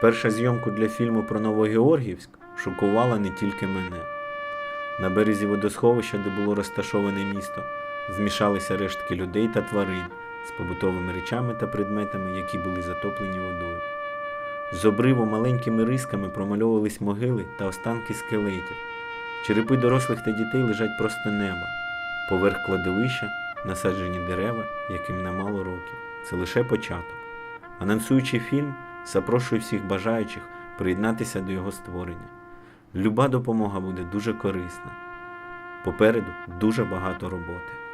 Перша зйомку для фільму про Новогеоргівськ шокувала не тільки мене. На березі водосховища, де було розташоване місто, змішалися рештки людей та тварин з побутовими речами та предметами, які були затоплені водою. З обриву маленькими рисками промальовувались могили та останки скелетів. Черепи дорослих та дітей лежать просто неба. Поверх кладовища насаджені дерева, яким немало років. Це лише початок. Анонсуючи фільм, запрошую всіх бажаючих приєднатися до його створення. Люба допомога буде дуже корисна. Попереду дуже багато роботи.